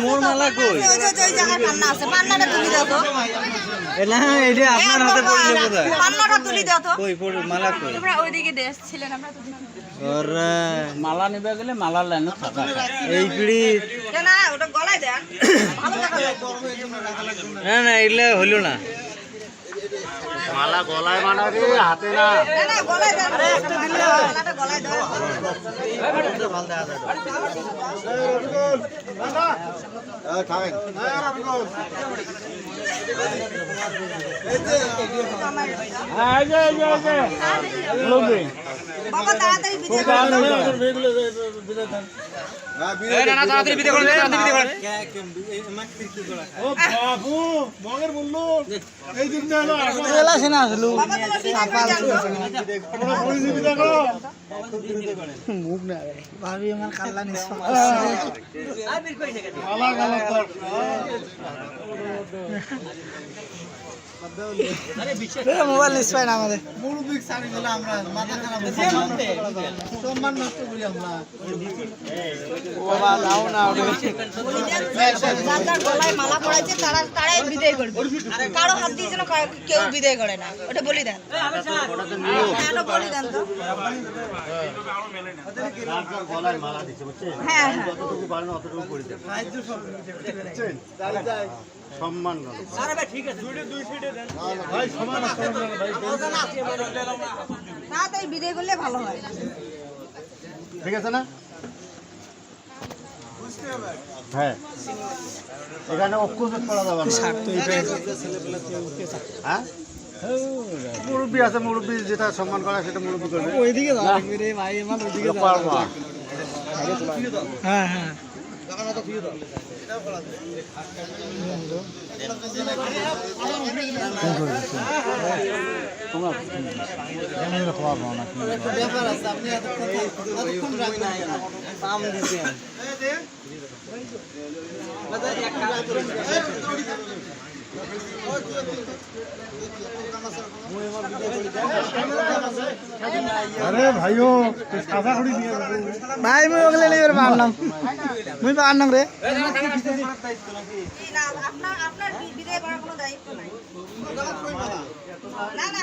মোর মালা কই? না এটা আপনার হাতে পড়লে কই পড়ে মালা কই? তোমরা ওইদিকে দেশ ছিলেন আমরা তো মালা নিবে গেলে মালার লাইনে থাকা। এই পিড়ি। না না না এগুলো হইল না। মালা গলায় মানা রে হাতে না। বাবা তাড়াতাড়ি বিদায় করো না ভাবি আমার কাল্লা নিস বিদায় করে যাও মুখ না আমাদের। মুরুবিক ভাবি আমার কাল্লা নিস মোবাইল নিস পাই না আমাদের। বাবা নাও না যার গলায় মালা পড়াইছে তারা তারাই বিদায় করবে। কারও হাত দিয়ে যেন কেউ বিদায় করে না। ওটা বলি দেন। হ্যাঁ, ওটা বলি দেন তো। হ্যাঁ হ্যাঁ। যতটুকু পারেন অতটুকু করে দেন সম্মান তাড়াতাড়ি বিদায় করলে ভালো হয়। ঠিক আছে না? হ্যাঁ। এখানে অক্ষুজত করা যাবে হ্যাঁ? মুরব্বী আছে মুরব্বী যেটা সম্মান করা সেটা মুরব্বী করবে। ওইদিকে ভাই আমার ওইদিকে এটা পারব। না। হ্যাঁ হ্যাঁ ব্যাপার আছে আপনি এতক্ষণ দাম আম আরে ভাইও সাদা খড়ি দিয়ে ভাই মুই ওগলে লইবার পারলাম মুই পারলাম রে। না আপনার আপনার বিদায় করার কোনো দায়িত্ব নাই না।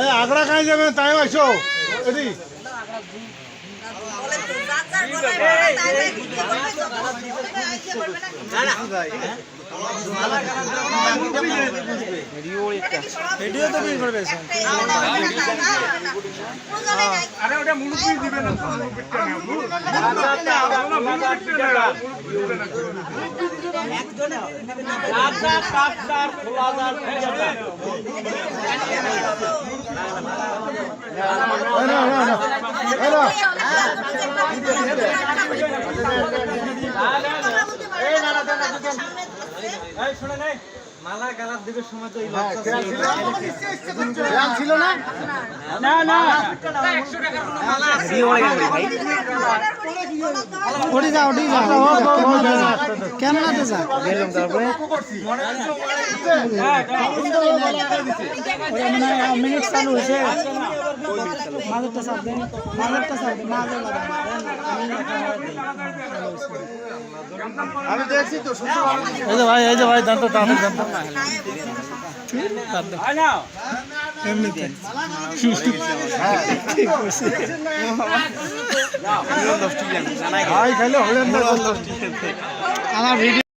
বিদায় কাই যাবেন তাই আসো বলবে স্যার একটাই আলাদা হবে না, না, না, হবে না। নাই। আরে ওটা দিবে না মালা গালার দিকে সময় তো এই ছিল না না না ওটি যা যা। যা? গেলাম তারপরে মিনিট চালু হয়েছে মাঝেরটা চাপ দেন মাঝেরটা চাপ দেন মাঝের আমি দেখছি তো এই যে ভাই এই যে ভাই দাঁত তাড়াতাড়ি জানতো এমনিতে। ভাই খাইলে হলেন না আমার ভিডিও